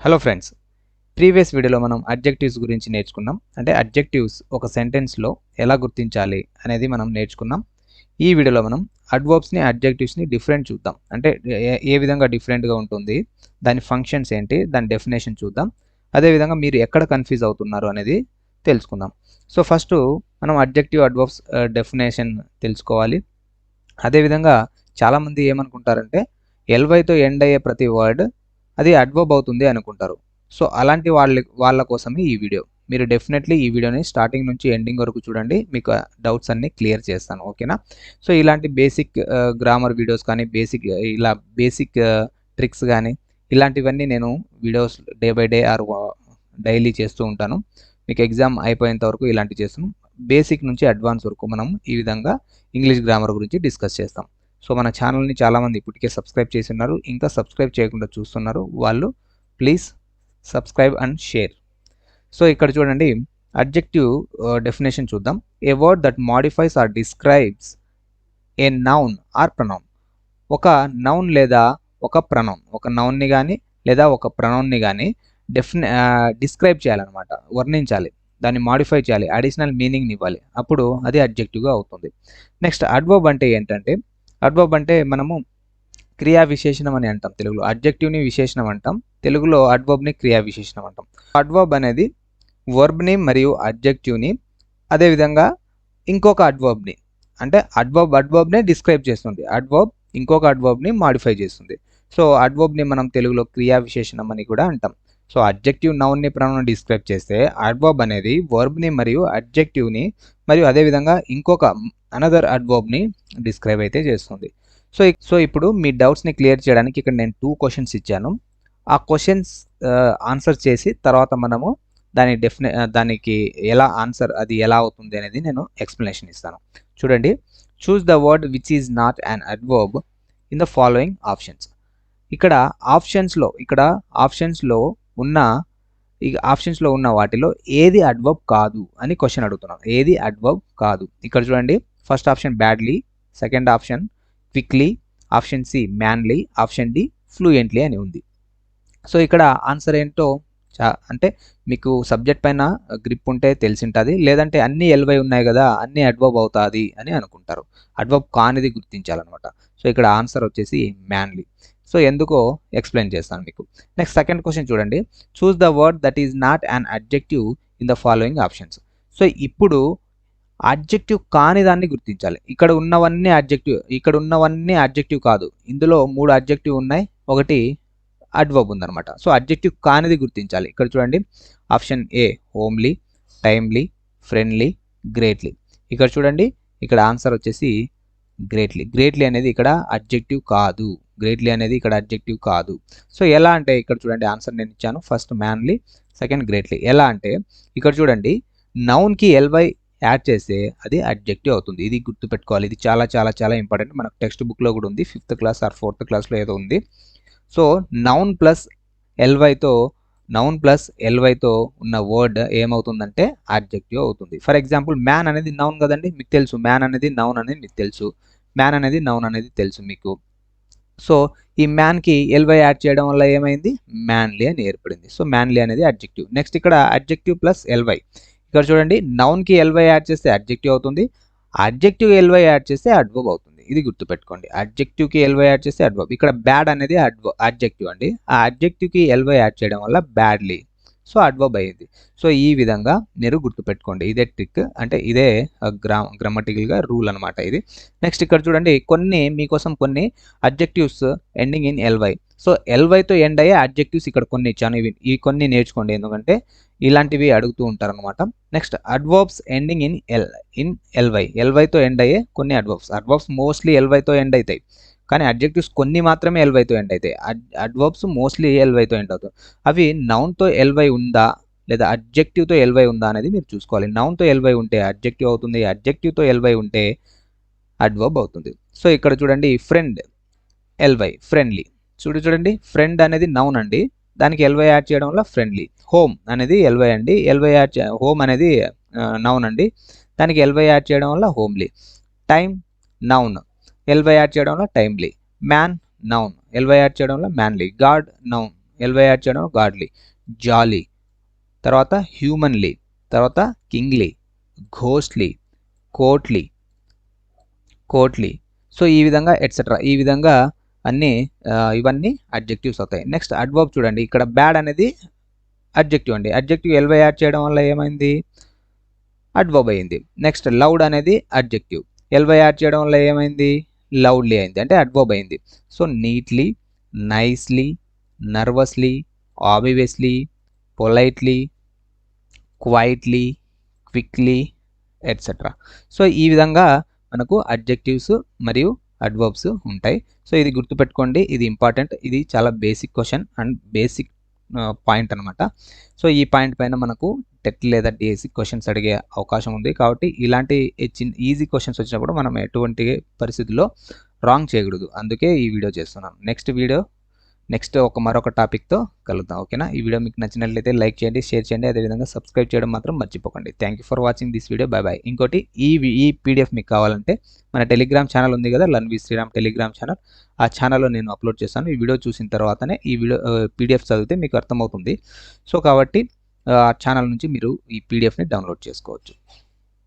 Hello friends previous వీడియోలో మనం adjectives గురించి నేర్చుకున్నాం. అంటే అడ్జెక్టివ్స్ ఒక సెంటెన్స్లో ఎలా గుర్తించాలి అనేది మనం నేర్చుకున్నాం. ఈ వీడియోలో మనం అడ్వర్బ్స్ని అడ్జెక్టివ్స్ని డిఫరెంట్ చూద్దాం. అంటే ఏ- ఏ విధంగా డిఫరెంట్గా ఉంటుంది దాని ఫంక్షన్స్ ఏంటి దాని డెఫినేషన్ చూద్దాం. అదేవిధంగా మీరు ఎక్కడ కన్ఫ్యూజ్ అవుతున్నారు అనేది తెలుసుకుందాం. సో ఫస్ట్ మనం అడ్జెక్టివ్ అడ్వర్బ్స్ డెఫినేషన్ తెలుసుకోవాలి. అదేవిధంగా చాలామంది ఏమనుకుంటారంటే ఎల్వైతో ఎండ్ అయ్యే ప్రతి వర్డ్ అది అడ్వర్బ్ అవుతుంది అనుకుంటారు. సో అలాంటి వాళ్ళ వాళ్ళ కోసమే ఈ వీడియో. మీరు డెఫినెట్లీ ఈ వీడియోని స్టార్టింగ్ నుంచి ఎండింగ్ వరకు చూడండి. మీకు డౌట్స్ అన్ని క్లియర్ చేస్తాను. ఓకేనా? సో ఇలాంటి బేసిక్ గ్రామర్ వీడియోస్ కానీ బేసిక్ ఇలా బేసిక్ ట్రిక్స్ కానీ ఇలాంటివన్నీ నేను videos day by day or daily చేస్తూ ఉంటాను. మీకు ఎగ్జామ్ అయిపోయేంత వరకు ఇలాంటివి చేస్తాను. బేసిక్ నుంచి అడ్వాన్స్ వరకు మనం ఈ విధంగా ఇంగ్లీష్ గ్రామర్ గురించి డిస్కస్ చేస్తాం. సో మన ఛానల్ని చాలామంది ఇప్పటికే సబ్స్క్రైబ్ చేసి ఉన్నారు ఇంకా సబ్స్క్రైబ్ చేయకుండా చూస్తున్నారు. వాళ్ళు please subscribe and share. So ఇక్కడ చూడండి అడ్జెక్టివ్ డెఫినేషన్ చూద్దాం. A word that modifies or describes a noun or pronoun ఒక నౌన్ లేదా ఒక ప్రనౌన్ ఒక నౌన్ని కానీ లేదా ఒక ప్రనౌన్ని కానీ డెఫినె డిస్క్రైబ్ చేయాలన్నమాట. వర్ణించాలి. దాన్ని మాడిఫై చేయాలి. అడిషనల్ మీనింగ్ని ఇవ్వాలి. అప్పుడు అది అడ్జెక్టివ్గా అవుతుంది. నెక్స్ట్ అడ్వర్బ్ అంటే ఏంటంటే అడ్వర్బ్ అంటే మనము క్రియా విశేషణం అని అంటాం తెలుగులో. అడ్జెక్టివ్ని విశేషణం అంటాం. తెలుగులో అడ్వర్బ్ని క్రియా విశేషణం అంటాం. అడ్వర్బ్ అనేది వర్బ్ని మరియు అడ్జెక్టివ్ని అదేవిధంగా ఇంకొక అడ్వర్బ్ని అంటే అడ్వర్బ్ అడ్వర్బ్నే డిస్క్రైబ్ చేస్తుంది. అడ్వర్బ్ ఇంకొక అడ్వర్బ్ని మాడిఫై చేస్తుంది. సో అడ్వర్బ్ని మనం తెలుగులో క్రియా విశేషణం అని కూడా అంటాం. సో అడ్జెక్టివ్ నౌన్ని ప్రొనౌన్ డిస్క్రైబ్ చేస్తే అడ్వర్బ్ అనేది వర్బ్ని మరియు అడ్జెక్టివ్ని మరియు అదేవిధంగా ఇంకొక అనదర్ అడ్వర్బ్ని డిస్క్రైబ్ అయితే చేస్తుంది. సో సో ఇప్పుడు మీ డౌట్స్ని క్లియర్ చేయడానికి ఇక్కడ నేను టూ క్వశ్చన్స్ ఇచ్చాను. ఆ క్వశ్చన్స్ ఆన్సర్ చేసి తర్వాత మనము దాని డెఫినె దానికి ఎలా ఆన్సర్ అది ఎలా అవుతుంది అనేది నేను ఎక్స్ప్లెనేషన్ ఇస్తాను. చూడండి. Choose the word which is not an adverb in the following options ఇక్కడ ఆప్షన్స్లో ఇక్కడ ఆప్షన్స్లో ఉన్న ఈ ఆప్షన్స్లో ఉన్న వాటిలో ఏది అడ్వర్బ్ కాదు అని క్వశ్చన్ అడుగుతున్నాం. ఏది అడ్వర్బ్ కాదు. ఇక్కడ చూడండి. First option badly second option quickly option C manly option D fluently అని ఉంది. సో ఇక్కడ ఆన్సర్ ఏంటో చా అంటే మీకు సబ్జెక్ట్ పైన గ్రిప్ ఉంటే తెలిసి ఉంటుంది లేదంటే అన్ని ఎల్వై ఉన్నాయి కదా అన్ని అడ్వర్బ్ అవుతుంది అని అనుకుంటారు. అడ్వర్బ్ కానిది గుర్తించాలన్నమాట. సో ఇక్కడ ఆన్సర్ వచ్చేసి మ్యాన్లీ సో ఎందుకో ఎక్స్ప్లెయిన్ చేస్తాను మీకు. నెక్స్ట్ సెకండ్ క్వశ్చన్ చూడండి. Choose the word that is not an adjective in the following options so ఇప్పుడు అడ్జెక్టివ్ కాని దాన్ని గుర్తించాలి. ఇక్కడ ఉన్నవన్నీ అడ్జెక్టివ్ ఇక్కడ ఉన్నవన్నీ అడ్జెక్టివ్ కాదు. ఇందులో మూడు అడ్జెక్టివ్ ఉన్నాయి. ఒకటి అడ్వబ్ ఉందన్నమాట. సో అడ్జెక్టివ్ కానిది గుర్తించాలి. ఇక్కడ చూడండి. Option A homely timely friendly greatly ఇక్కడ చూడండి. ఇక్కడ ఆన్సర్ వచ్చేసి గ్రేట్లీ గ్రేట్లీ అనేది ఇక్కడ అడ్జెక్టివ్ కాదు. గ్రేట్లీ అనేది ఇక్కడ అడ్జెక్టివ్ కాదు. సో ఎలా అంటే ఇక్కడ చూడండి ఆన్సర్ నేను ఇచ్చాను. ఫస్ట్ మ్యాన్లీ సెకండ్ గ్రేట్లీ ఎలా అంటే ఇక్కడ చూడండి నౌన్కి ఎల్వై యాడ్ చేస్తే అది అడ్జెక్టివ్ అవుతుంది. ఇది గుర్తుపెట్టుకోవాలి. ఇది చాలా చాలా చాలా ఇంపార్టెంట్ మనకు టెక్స్ట్ బుక్లో కూడా ఉంది. ఫిఫ్త్ క్లాస్ ఆర్ ఫోర్త్ క్లాస్లో ఏదో ఉంది. సో నౌన్ ప్లస్ ఎల్వైతో నౌన్ ప్లస్ ఎల్వైతో ఉన్న వర్డ్ ఏమవుతుందంటే అడ్జెక్టివ్ అవుతుంది. ఫర్ ఎగ్జాంపుల్ మ్యాన్ అనేది నౌన్ కదండి. మీకు తెలుసు. మ్యాన్ అనేది నౌన్ అనేది మీకు తెలుసు. మ్యాన్ అనేది నౌన్ అనేది తెలుసు మీకు. సో ఈ మ్యాన్కి ఎల్వై యాడ్ చేయడం వల్ల ఏమైంది? మ్యాన్లీ అని ఏర్పడింది. సో మ్యాన్లీ అనేది అడ్జెక్టివ్ నెక్స్ట్ ఇక్కడ అడ్జెక్టివ్ ప్లస్ ఎల్వై ఇక్కడ చూడండి నౌన్కి ఎల్వై యాడ్ చేస్తే అడ్జెక్టివ్ అవుతుంది. అడ్జెక్టివ్ ఎల్వై యాడ్ చేస్తే అడ్వర్బ్ అవుతుంది. ఇది గుర్తుపెట్టుకోండి. అడ్జెక్టివ్కి ఎల్వై యాడ్ చేస్తే అడ్వర్బ్ ఇక్కడ బ్యాడ్ అనేది అడ్వ అడ్జెక్టివ్ అండి. ఆ అడ్జెక్టివ్కి ఎల్వై యాడ్ చేయడం వల్ల బ్యాడ్లీ సో అడ్వర్బ్ అయ్యింది. సో ఈ విధంగా మీరు గుర్తుపెట్టుకోండి. ఇదే ట్రిక్ అంటే ఇదే గ్రా గ్రామటికల్గా రూల్ అనమాట ఇది. నెక్స్ట్ ఇక్కడ చూడండి. కొన్ని మీకోసం కొన్ని adjectives ending in L Y so ఎల్వైతో end అయ్యే అడ్జెక్టివ్స్ ఇక్కడ కొన్ని ఇచ్చాను. ఇవి ఈ కొన్ని నేర్చుకోండి. ఎందుకంటే ఇలాంటివి అడుగుతూ ఉంటారు అనమాట next adverbs ending in L in L Y ఎల్వైతో end అయ్యే కొన్ని అడ్వర్బ్స్ అడ్వర్బ్స్ మోస్ట్లీ ఎల్వైతో ఎండ్ అవుతాయి. కానీ అడ్జెక్టివ్స్ కొన్ని మాత్రమే ఎల్వైతో ఎండ్ అవుతాయి అడ్వర్బ్స్ మోస్ట్లీ ఎల్వైతో ఎండ్ అవుతాయి అవి నౌన్తో ఎల్వై ఉందా లేదా అడ్జెక్టివ్తో ఎల్వై ఉందా అనేది మీరు చూసుకోవాలి నౌన్తో ఎల్వై ఉంటే అడ్జెక్టివ్ అవుతుంది అడ్జెక్టివ్తో ఎల్వై ఉంటే అడ్వర్బ్ అవుతుంది సో ఇక్కడ చూడండి ఫ్రెండ్ ఎల్వై ఫ్రెండ్లీ చూడు చూడండి ఫ్రెండ్ అనేది నౌన్ అండి దానికి ఎల్వై యాడ్ చేయడం వల్ల ఫ్రెండ్లీ హోమ్ అనేది ఎల్వై అండి ఎల్వై యాడ్ హోమ్ అనేది నౌన్ అండి దానికి ఎల్వై యాడ్ చేయడం వల్ల homely time noun L Y add చేయడంలో timely man noun L Y add చేయడం వల్ల manly god noun L Y add చేయడంలో గాడ్లీ జాలీ తర్వాత హ్యూమన్లీ తర్వాత kingly ghostly courtly courtly so ఈ విధంగా ఎట్సెట్రా ఈ విధంగా అన్నీ ఇవన్నీ అడ్జెక్టివ్స్ అవుతాయి. నెక్స్ట్ అడ్వర్బ్ చూడండి. ఇక్కడ బ్యాడ్ అనేది అడ్జెక్టివ్ అండి. అడ్జెక్టివ్ ఎల్వై యాడ్ చేయడం వల్ల ఏమైంది? అడ్వర్బ్ అయింది నెక్స్ట్ లౌడ్ అనేది అడ్జెక్టివ్ ఎల్వై యాడ్ చేయడం వల్ల ఏమైంది? లౌడ్లీ అయింది అంటే అడ్వర్బ్ అయింది. So neatly nicely nervously obviously politely quietly quickly et cetera so ఈ విధంగా మనకు అడ్జెక్టివ్స్ మరియు అడ్వర్బ్స్ ఉంటాయి. సో ఇది గుర్తుపెట్టుకోండి ఇది ఇంపార్టెంట్ ఇది చాలా basic question and basic point అనమాట సో ఈ పాయింట్ పైన మనకు టెట్ లేదా డిఎస్సి క్వశ్చన్స్ అడిగే అవకాశం ఉంది. కాబట్టి ఇలాంటి చిన్న ఈజీ క్వశ్చన్స్ వచ్చినప్పుడు మనం ఎటువంటి పరిస్థితుల్లో రాంగ్ చేయకూడదు. అందుకే ఈ వీడియో చేస్తున్నాను. నెక్స్ట్ వీడియో నెక్స్ట్ ఒక మరొక టాపిక్తో కలుద్దాం ఓకేనా? ఈ వీడియో మీకు నచ్చినట్లయితే లైక్ చేయండి షేర్ చేయండి అదేవిధంగా సబ్స్క్రైబ్ చేయడం మాత్రం మర్చిపోకండి. Thank you for watching this video bye bye ఇంకోటి ఈ ఈ పీడిఎఫ్ మీకు కావాలంటే మన టెలిగ్రామ్ ఛానల్ ఉంది కదా learn with Sriram Telegram channel ఆ ఛానల్లో నేను అప్లోడ్ చేస్తాను. ఈ వీడియో చూసిన తర్వాతనే ఈ వీడియో పీడిఎఫ్ చదివితే మీకు అర్థమవుతుంది. సో కాబట్టి ఆ ఛానల్ నుంచి మీరు ఈ పీడిఎఫ్ని డౌన్లోడ్ చేసుకోవచ్చు.